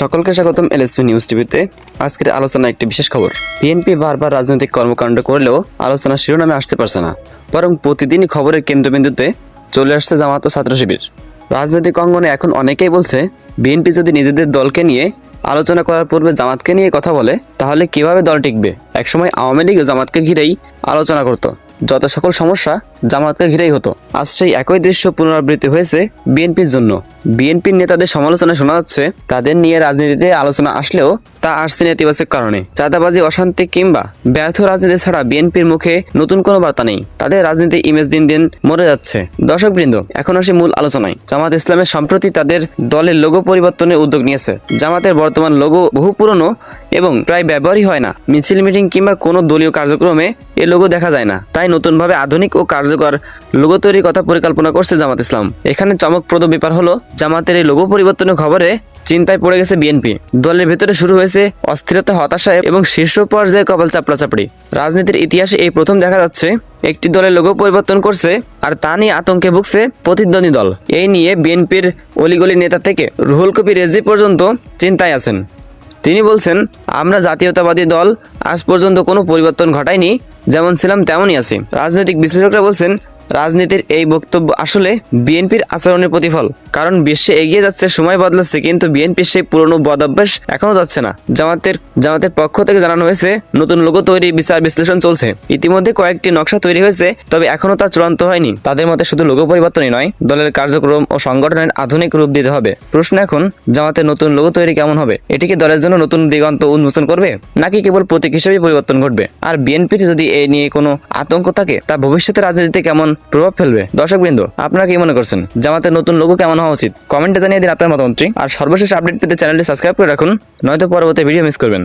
সকলকে স্বাগতম LSP news টিভিতে। আজকের আলোচনা একটি বিশেষ খবর। বিএনপি বারবার রাজনৈতিক কর্মকাণ্ড করলেও আলোচনা শিরোনামে আসতে পারছে না। বরং প্রতিদিনই খবরের কেন্দ্রবিন্দুতে চলে আসছে জামাত ও ছাত্র শিবির। রাজনৈতিক অঙ্গনে এখন অনেকেই বলছে, বিএনপি যদি নিজেদের দলকে নিয়ে আলোচনা করার পূর্বে জামাতকে নিয়ে কথা বলে, তাহলে কীভাবে দল টিকবে? একসময় আওয়ামী লীগও জামাতকে ঘিরেই আলোচনা করত। যত সকল সমস্যা জামাতকে ঘিরেই হতো। আজ সেই একই দৃশ্য পুনরাবৃত্তি হয়েছে বিএনপির জন্য। বিএনপির নেতাদের সমালোচনা শোনা যাচ্ছে, তাদের নিয়ে রাজনীতিতে আলোচনা আসলেও তা আসছে নেতিবাচক কারণে। চাঁদাবাজি, অশান্তি কিংবা ব্যর্থ রাজনীতি ছাড়া বিএনপির মুখে নতুন কোনো বার্তা নেই। তাদের রাজনীতি ইমেজ দিন দিন মরে যাচ্ছে। দর্শকবৃন্দ, এখন আসি মূল আলোচনায়। জামাত ইসলামের সম্প্রতি তাদের দলের লোগো পরিবর্তনের উদ্যোগ নিয়েছে। জামাতের বর্তমান লোগো বহু পুরনো এবং প্রায় ব্যবহারই হয় না। মিছিল, মিটিং কিংবা কোনো দলীয় কার্যক্রমে এ লোগো দেখা যায় না। তাই নতুনভাবে আধুনিক ও কার্যকর লোগো তৈরির কথা পরিকল্পনা করছে জামাত ইসলাম। এখানে চমকপ্রদ ব্যাপার হলো, জামাতের এই লোগো পরিবর্তনের খবরে চিন্তায় পড়ে গেছে বিএনপি। দলের ভেতরে শুরু হয়েছে অস্থিরতা, হতাশা এবং শীর্ষ পর্যায়ে কপাল চাপড়াচাপড়ি। রাজনীতির ইতিহাসে এই প্রথম দেখা যাচ্ছে, একটি দলের লোগো পরিবর্তন করছে আর তা নিয়ে আতঙ্কে ভুগছে প্রতিদ্বন্দ্বী দল। এই নিয়ে বিএনপির অলিগলি নেতা থেকে রুহুল কবি রেজি পর্যন্ত চিন্তায় আছেন। তিনি বলছেন, আমরা জাতীয়তাবাদী দল, আজ পর্যন্ত কোনো পরিবর্তন ঘটায়নি, যেমন ছিলাম তেমনই আছি। রাজনৈতিক বিশ্লেষকরা বলছেন রাজনীতির এই বক্তব্য আসলে বিএনপির আচরণের প্রতিফল। কারণ বিশ্বে এগিয়ে যাচ্ছে, সময় বদলাচ্ছে কিন্তু বিএনপির সেই পুরনো বদ অভ্যাস এখনও যাচ্ছে না। জামাতের জামাতের পক্ষ থেকে জানানো হয়েছে, নতুন লোগো তৈরি, বিচার বিশ্লেষণ চলছে। ইতিমধ্যে কয়েকটি নকশা তৈরি হয়েছে, তবে এখনও তা চূড়ান্ত হয়নি। তাদের মতে শুধু লোগো পরিবর্তনই নয়, দলের কার্যক্রম ও সংগঠনের আধুনিক রূপ দিতে হবে। প্রশ্ন এখন, জামাতের নতুন লোগো তৈরি কেমন হবে? এটি কি দলের জন্য নতুন দিগন্ত উন্মোচন করবে? নাকি কেবল প্রতীক হিসেবে পরিবর্তন ঘটবে? আর বিএনপির যদি এ নিয়ে কোনো আতঙ্ক থাকে, তা ভবিষ্যতে রাজনীতিতে কেমন প্রভাব ফেলবে। দর্শক বৃন্দ আপনারা কি মনে করছেন? জামাতের নতুন লোগো কেমন হওয়া উচিত? কমেন্টে জানিয়ে দিন আপনার মতামতটি। আর সর্বশেষ আপডেট পেতে চ্যানেলটি সাবস্ক্রাইব করে রাখুন, নয়তো পরবর্তী ভিডিও মিস করবেন।